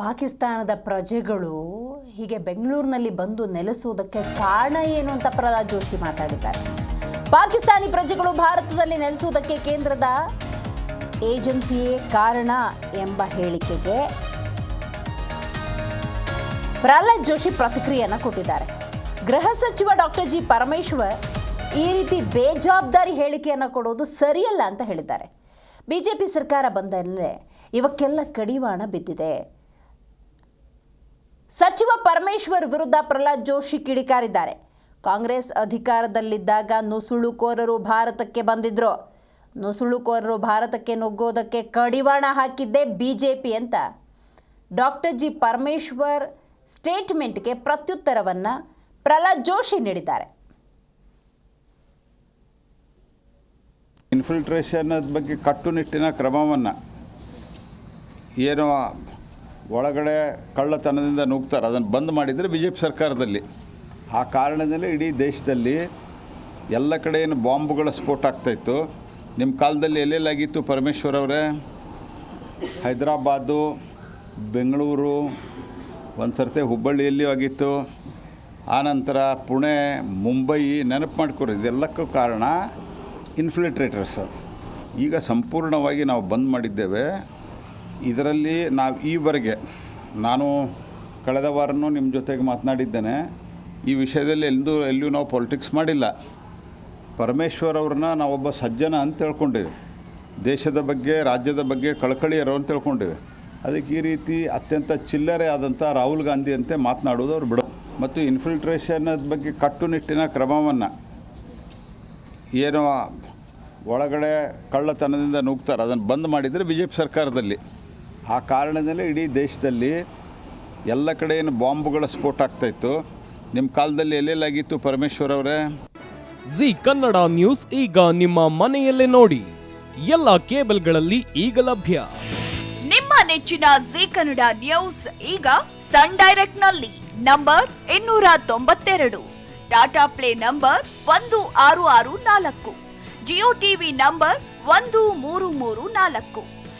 ಪಾಕಿಸ್ತಾನದ ಪ್ರಜೆಗಳು ಹೀಗೆ ಬೆಂಗಳೂರಿನಲ್ಲಿ ಬಂದು ನೆಲೆಸುವುದಕ್ಕೆ ಕಾರಣ ಏನು ಅಂತ ಪ್ರಹ್ಲಾದ್ ಜೋಶಿ ಮಾತಾಡಿದ್ದಾರೆ. ಪಾಕಿಸ್ತಾನಿ ಪ್ರಜೆಗಳು ಭಾರತದಲ್ಲಿ ನೆಲೆಸುವುದಕ್ಕೆ ಕೇಂದ್ರದ ಏಜೆನ್ಸಿಯೇ ಕಾರಣ ಎಂಬ ಹೇಳಿಕೆಗೆ ಪ್ರಹ್ಲಾದ್ ಜೋಶಿ ಪ್ರತಿಕ್ರಿಯೆಯನ್ನು ಕೊಟ್ಟಿದ್ದಾರೆ. ಗೃಹ ಸಚಿವ ಡಾಕ್ಟರ್ ಜಿ ಪರಮೇಶ್ವರ್ ಈ ರೀತಿ ಬೇಜವಾಬ್ದಾರಿ ಹೇಳಿಕೆಯನ್ನು ಕೊಡೋದು ಸರಿಯಲ್ಲ ಅಂತ ಹೇಳಿದ್ದಾರೆ. ಬಿಜೆಪಿ ಸರ್ಕಾರ ಬಂದಲ್ಲೇ ಇವಕ್ಕೆಲ್ಲ ಕಡಿವಾಣ ಬಿದ್ದಿದೆ. ಸಚಿವ ಪರಮೇಶ್ವರ್ ವಿರುದ್ಧ ಪ್ರಹ್ಲಾದ್ ಜೋಶಿ ಕಿಡಿಕಾರಿದ್ದಾರೆ. ಕಾಂಗ್ರೆಸ್ ಅಧಿಕಾರದಲ್ಲಿದ್ದಾಗ ನುಸುಳುಕೋರರು ಭಾರತಕ್ಕೆ ಬಂದಿದ್ರು. ನುಸುಳುಕೋರರು ಭಾರತಕ್ಕೆ ನುಗ್ಗೋದಕ್ಕೆ ಕಡಿವಾಣ ಹಾಕಿದ್ದೇ ಬಿಜೆಪಿ ಅಂತ. ಡಾಕ್ಟರ್ ಜಿ ಪರಮೇಶ್ವರ್ ಸ್ಟೇಟ್ಮೆಂಟ್ಗೆ ಪ್ರತ್ಯುತ್ತರವನ್ನು ಪ್ರಹ್ಲಾದ್ ಜೋಶಿ ನೀಡಿದ್ದಾರೆ. ಇನ್ಫಿಲ್ಟ್ರೇಷನ್ ಬಗ್ಗೆ ಕಟ್ಟುನಿಟ್ಟಿನ ಕ್ರಮವನ್ನು ಏನು ಒಳಗಡೆ ಕಳ್ಳತನದಿಂದ ನುಗ್ತಾರೆ ಅದನ್ನು ಬಂದ್ ಮಾಡಿದರೆ ಬಿ ಜೆ ಪಿ ಸರ್ಕಾರದಲ್ಲಿ. ಆ ಕಾರಣದಲ್ಲಿ ಇಡೀ ದೇಶದಲ್ಲಿ ಎಲ್ಲ ಕಡೆ ಏನು ಬಾಂಬ್ಗಳ ಸ್ಫೋಟ ಆಗ್ತಾಯಿತ್ತು ನಿಮ್ಮ ಕಾಲದಲ್ಲಿ ಎಲ್ಲೆಲ್ಲಾಗಿತ್ತು ಪರಮೇಶ್ವರ್ ಅವರೇ? ಹೈದರಾಬಾದು, ಬೆಂಗಳೂರು ಒಂದು ಸರ್ತಿ ಹುಬ್ಬಳ್ಳಿಯಲ್ಲಿ ಆಗಿತ್ತು. ಆನಂತರ ಪುಣೆ, ಮುಂಬೈ ನೆನಪು ಮಾಡ್ಕೊರಿ, ಇದೆಲ್ಲಕ್ಕೂ ಕಾರಣ ಇನ್ಫಿಲ್ಟ್ರೇಟರ್ಸ್ ಈಗ ಸಂಪೂರ್ಣವಾಗಿ ನಾವು ಬಂದ್ ಮಾಡಿದ್ದೇವೆ. ಇದರಲ್ಲಿ ನಾವು ಈವರೆಗೆ ನಾನು ಕಳೆದ ವಾರನೂ ನಿಮ್ಮ ಜೊತೆಗೆ ಮಾತನಾಡಿದ್ದೇನೆ, ಈ ವಿಷಯದಲ್ಲಿ ಎಲ್ಲೂ ಎಲ್ಲೂ ನಾವು ಪೊಲಿಟಿಕ್ಸ್ ಮಾಡಿಲ್ಲ. ಪರಮೇಶ್ವರ್ ಅವ್ರನ್ನ ನಾವೊಬ್ಬ ಸಜ್ಜನ ಅಂತ ತಿಳ್ಕೊಂಡಿವಿ. ದೇಶದ ಬಗ್ಗೆ, ರಾಜ್ಯದ ಬಗ್ಗೆ ಕಳಕಳಿಯರು ಅಂತ ತಿಳ್ಕೊಂಡಿವಿ. ಅದಕ್ಕೆ ಈ ರೀತಿ ಅತ್ಯಂತ ಚಿಲ್ಲರೆ ಆದಂಥ ರಾಹುಲ್ ಗಾಂಧಿ ಅಂತೆ ಮಾತನಾಡೋದು ಅವ್ರು ಬಿಡೋ. ಮತ್ತು ಇನ್ಫಿಲ್ಟ್ರೇಷನ್ ಬಗ್ಗೆ ಕಟ್ಟುನಿಟ್ಟಿನ ಕ್ರಮವನ್ನು ಏನು ಒಳಗಡೆ ಕಳ್ಳತನದಿಂದ ನುಗ್ತಾರೆ. ಅದನ್ನು ಬಂದ್ ಮಾಡಿದರೆ ಬಿ ಜೆ ಪಿ ಸರ್ಕಾರದಲ್ಲಿ. ಆ ಕಾರಣದಲ್ಲೇ ಇಡೀ ದೇಶದಲ್ಲಿ ಎಲ್ಲ ಕಡೆ ಏನು ಬಾಂಬ್ಗಳ ಸ್ಫೋಟ ಆಗ್ತಾಯಿತ್ತು ನಿಮ್ಮ ಕಾಲದಲ್ಲಿ ಎಲ್ಲೆಲ್ಲಾಗಿತ್ತು ಪರಮೇಶ್ವರ್ ಅವರೇ? ಜಿ ಕನ್ನಡ ನ್ಯೂಸ್ ಈಗ ನಿಮ್ಮ ಮನೆಯಲ್ಲೇ ನೋಡಿ. ಎಲ್ಲ ಕೇಬಲ್ಗಳಲ್ಲಿ ಈಗ ಲಭ್ಯ. ನಿಮ್ಮ ನೆಚ್ಚಿನ ಜಿ ಕನ್ನಡ ನ್ಯೂಸ್ ಈಗ ಸನ್ ಡೈರೆಕ್ಟ್ನಲ್ಲಿ ನಂಬರ್ ಇನ್ನೂರ ತೊಂಬತ್ತೆರಡು ಟಾಟಾ ಪ್ಲೇ ನಂಬರ್ ಒಂದು ಆರು ಆರು ನಾಲ್ಕು ಜಿಯೋ ಟಿವಿ ನಂಬರ್ ಒಂದು ಮೂರು ಮೂರು ನಾಲ್ಕು.